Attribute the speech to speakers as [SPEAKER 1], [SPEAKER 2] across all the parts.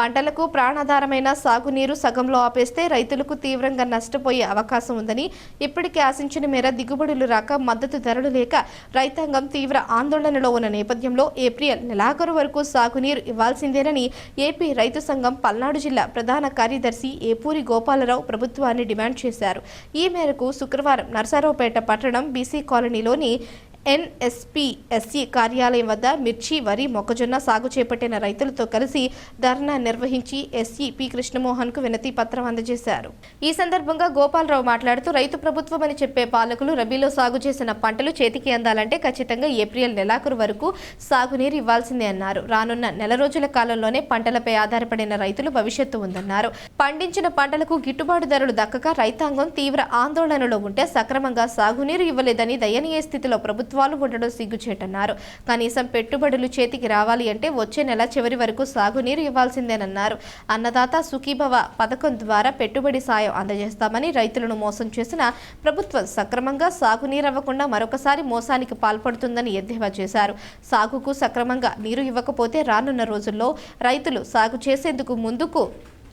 [SPEAKER 1] పంటలకు ప్రాణాధారమైన సాగునీరు సగంలో ఆపేస్తే రైతులకు తీవ్రంగా నష్టపోయే అవకాశం ఉందని ఇప్పటికే ఆశించిన మేర దిగుబడులు రాక మద్దతు ధరలు లేక రైతాంగం తీవ్ర ఆందోళనలో ఉన్న నేపథ్యంలో ఏప్రిల్ నెలాఖరు వరకు సాగునీరు ఇవ్వాల్సిందేనని ఏపీ రైతు సంఘం పల్నాడు జిల్లా ప్రధాన కార్యదర్శి ఏపూరి గోపాలరావు ప్రభుత్వాన్ని డిమాండ్ చేశారు. ఈ మేరకు శుక్రవారం నర్సారావుపేట పట్టణం బీసీ కాలనీలోని ఎన్ఎస్పీఎస్సీ కార్యాలయం వద్ద మిర్చి వరి మొక్కజొన్న సాగు చేపట్టిన రైతులతో కలిసి ధర్నా నిర్వహించి ఎస్సీ పి కృష్ణమోహన్కు వినతి పత్రం అందజేశారు. ఈ సందర్భంగా గోపాలరావు మాట్లాడుతూ రైతు ప్రభుత్వం అని చెప్పే పాలకులు రబీలో సాగు చేసిన పంటలు చేతికి అందాలంటే ఖచ్చితంగా ఏప్రిల్ నెలాఖరు వరకు సాగునీరు ఇవ్వాల్సిందే అన్నారు. రానున్న నెల రోజుల కాలంలోనే పంటలపై ఆధారపడిన రైతులు భవిష్యత్తు ఉందన్నారు. పండించిన పంటలకు గిట్టుబాటు ధరలు దక్కక రైతాంగం తీవ్ర ఆందోళనలో ఉంటే సక్రమంగా సాగునీరు ఇవ్వలేదని దయనీయ స్థితిలో ప్రభుత్వం ప్రభుత్వాలు ఉండడం సిగ్గుచేటన్నారు. కనీసం పెట్టుబడులు చేతికి రావాలి అంటే వచ్చే నెల చివరి వరకు సాగునీరు ఇవ్వాల్సిందేనన్నారు. అన్నదాత సుఖీభవ పథకం ద్వారా పెట్టుబడి సాయం అందజేస్తామని రైతులను మోసం చేసిన ప్రభుత్వం సక్రమంగా సాగునీరు అవ్వకుండా మరొకసారి మోసానికి పాల్పడుతుందని ఎద్దేవా చేశారు. సాగుకు సక్రమంగా నీరు ఇవ్వకపోతే రానున్న రోజుల్లో రైతులు సాగు చేసేందుకు ముందుకు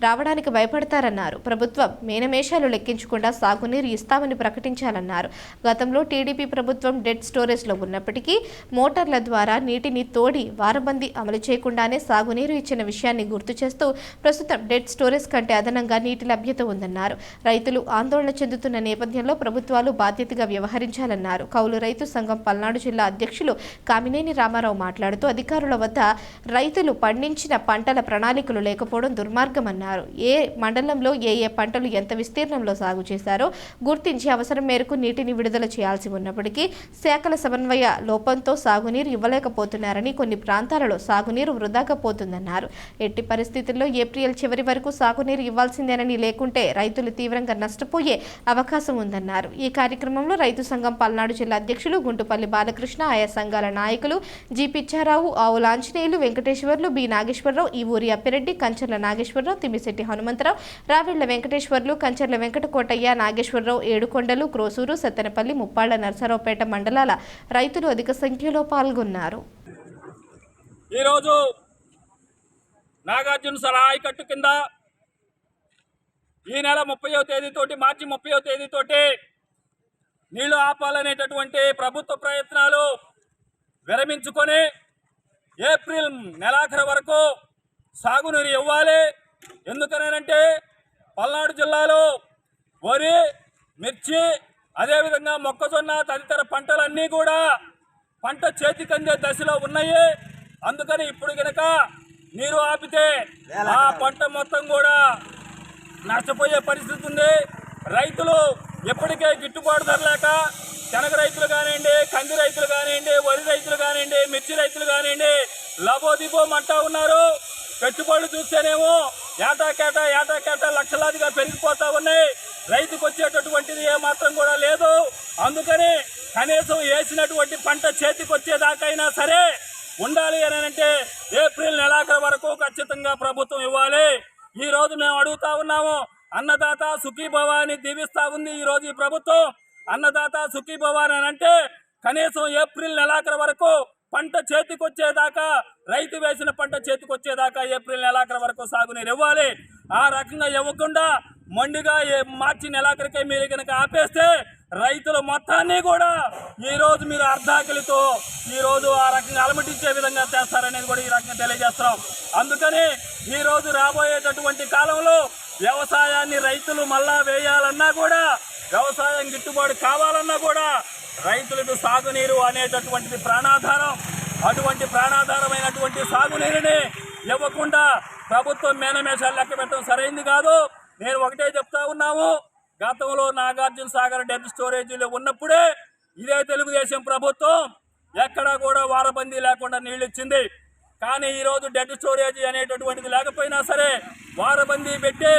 [SPEAKER 1] రావడానికి భయపడతారన్నారు. ప్రభుత్వం మేనమేషాలు లెక్కించకుండా సాగునీరు ఇస్తామని ప్రకటించాలన్నారు. గతంలో టీడీపీ ప్రభుత్వం డెడ్ స్టోరేజ్లో ఉన్నప్పటికీ మోటార్ల ద్వారా నీటిని తోడి వారబందీ అమలు చేయకుండానే సాగునీరు ఇచ్చిన విషయాన్ని గుర్తు చేస్తూ ప్రస్తుతం డెడ్ స్టోరేజ్ కంటే అదనంగా నీటి లభ్యత ఉందన్నారు. రైతులు ఆందోళన చెందుతున్న నేపథ్యంలో ప్రభుత్వాలు బాధ్యతగా వ్యవహరించాలన్నారు. కౌలు రైతు సంఘం పల్నాడు జిల్లా అధ్యక్షులు కామినేని రామారావు మాట్లాడుతూ అధికారుల వద్ద రైతులు పండించిన పంటల ప్రణాళికలు లేకపోవడం దుర్మార్గమన్నారు. ఏ మండలంలో ఏ ఏ పంటలు ఎంత విస్తీర్ణంలో సాగు చేశారో గుర్తించి అవసరం మేరకు నీటిని విడుదల చేయాల్సి ఉన్నప్పటికీ శాఖల సమన్వయ లోపంతో సాగునీరు ఇవ్వలేకపోతున్నారని కొన్ని ప్రాంతాలలో సాగునీరు వృధాగా పోతుందన్నారు ఎట్టి పరిస్థితుల్లో ఏప్రిల్ చివరి వరకు సాగునీరు ఇవ్వాల్సిందేనని లేకుంటే రైతులు తీవ్రంగా నష్టపోయే అవకాశం ఉందన్నారు. ఈ కార్యక్రమంలో రైతు సంఘం పల్నాడు జిల్లా అధ్యక్షులు గుంటుపల్లి బాలకృష్ణ ఆయా సంఘాల నాయకులు జి. పిచ్చారావు ఆవుల ఆంజనేయులు వెంకటేశ్వర్లు బి. నాగేశ్వరరావు ఈ ఊరి అప్పిరెడ్డి కంచర్ల నాగేశ్వరరావు తిమ్మిశెట్టి హనుమంతరావు రావిళ్ళ వెంకటేశ్వర్లు కంచర్ల వెంకటకోటయ్య నాగేశ్వరరావు ఏడుకొండలు క్రోసూరు సత్తెనపల్లి ముప్పాళ్ళ నరసరావుపేట మండలాల రైతులు అధిక సంఖ్యలో పాల్గొన్నారు.
[SPEAKER 2] ఈరోజు నాగార్జున సరాయి కట్టు కింద ఈ నెల ముప్పయో తేదీతోటి మార్చి ముప్పయో తేదీతోటి నీళ్ళు ఆపాలనేటటువంటి ప్రభుత్వ ప్రయత్నాలు విరమించుకొని ఏప్రిల్ నెలాఖరు వరకు సాగునీరు ఇవ్వాలి. ఎందుకనేనంటే పల్నాడు జిల్లాలో వరి మిర్చి అదేవిధంగా మొక్కజొన్న తదితర పంటలన్నీ కూడా పంట చేతికందే దశలో ఉన్నాయి. అందుకని ఇప్పుడు గనక నీరు ఆపితే ఆ పంట మొత్తం కూడా నష్టపోయే పరిస్థితి ఉంది. రైతులు ఎప్పటికే గిట్టుబాటు ధర లేక శనగ రైతులు కానివ్వండి కంది రైతులు కానివ్వండి వరి రైతులు కానివ్వండి మిర్చి రైతులు కానివ్వండి లబోదిబోమంటా ఉన్నారు. పెట్టుబడులు చూస్తేనేమో ఏటాకేటా ఏటాకేటా లక్షలాదిగా పెరిగిపోతా ఉన్నాయి. రైతుకు వచ్చేటటువంటిది ఏమాత్రం కూడా లేదు. అందుకని కనీసం వేసినటువంటి పంట చేతికి వచ్చేదాకైనా సరే ఉండాలి అని అంటే ఏప్రిల్ నెలాఖరు వరకు ఖచ్చితంగా ప్రభుత్వం ఇవ్వాలి. ఈ రోజు మేము అడుగుతా ఉన్నాము అన్నదాత సుఖీభవ అని ఉంది ఈ రోజు ఈ ప్రభుత్వం. అన్నదాత సుఖీభవ అని అంటే కనీసం ఏప్రిల్ నెలాఖరు వరకు పంట చేతికొచ్చేదాకా రైతు వేసిన పంట చేతికొచ్చేదాకా ఏప్రిల్ నెలాఖరు వరకు సాగునీరు ఇవ్వాలి. ఆ రకంగా ఇవ్వకుండా మొండిగా మార్చి నెలాఖరికే మీరు కనుక ఆపేస్తే రైతులు మొత్తాన్ని కూడా ఈరోజు మీరు అర్ధాకలితో ఈరోజు ఆ రకంగా అలమటించే విధంగా చేస్తారనేది కూడా ఈ రకంగా తెలియజేస్తున్నాం. అందుకని ఈరోజు రాబోయేటటువంటి కాలంలో వ్యవసాయాన్ని రైతులు మళ్ళా వేయాలన్నా కూడా వ్యవసాయం గిట్టుబాటు కావాలన్నా కూడా రైతులకు సాగునీరు అనేటటువంటిది ప్రాణాధారం. అటువంటి ప్రాణాధారమైనటువంటి సాగునీరుని ఇవ్వకుండా ప్రభుత్వం మేనమేషాలు లెక్క పెట్టడం సరైంది కాదు. నేను ఒకటే చెప్తా ఉన్నాము. గతంలో నాగార్జున సాగర్ డెత్ స్టోరేజీలో ఉన్నప్పుడే ఇదే తెలుగుదేశం ప్రభుత్వం ఎక్కడా కూడా వారబందీ లేకుండా నీళ్ళు ఇచ్చింది కానీ ఈరోజు డెడ్ స్టోరేజ్ అనేటటువంటిది లేకపోయినా సరే వారబందీ పెట్టి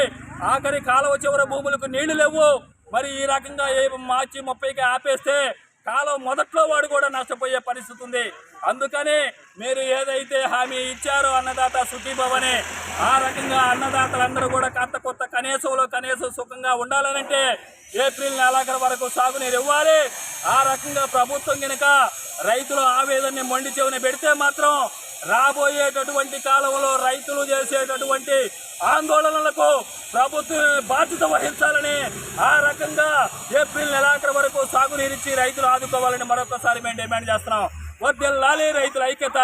[SPEAKER 2] ఆఖరి కాలువ చివర భూములకు నీళ్ళు లేవు. మరి ఈ రకంగా మార్చి ముప్పైకి ఆపేస్తే కాలం మొదట్లో వాడు కూడా నష్టపోయే పరిస్థితి ఉంది. అందుకనే మీరు ఏదైతే హామీ ఇచ్చారో అన్నదాత సుఖీభవని ఆ రకంగా అన్నదాతలందరూ కూడా కాస్త కొత్త కనీసంలో కనీసం సుఖంగా ఉండాలనంటే ఏప్రిల్ నెలాఖరు వరకు సాగునీరు ఇవ్వాలి. ఆ రకంగా ప్రభుత్వం కనుక రైతుల ఆవేదనని మొండి చెవిని పెడితే మాత్రం రాబోయేటటువంటి కాలంలో రైతులు చేసేటటువంటి ఆందోళనలకు ప్రభుత్వం బాధ్యత వహించాలని ఆ రకంగా ఏప్రిల్ నెలాఖరు వరకు సాగునీరిచ్చి రైతులు ఆదుకోవాలని మరొకసారి మేము డిమాండ్ చేస్తున్నాం. వద్దెల్లాలి రైతుల ఐక్యత.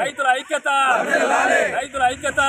[SPEAKER 2] రైతుల ఐక్యత. రైతుల ఐక్యత.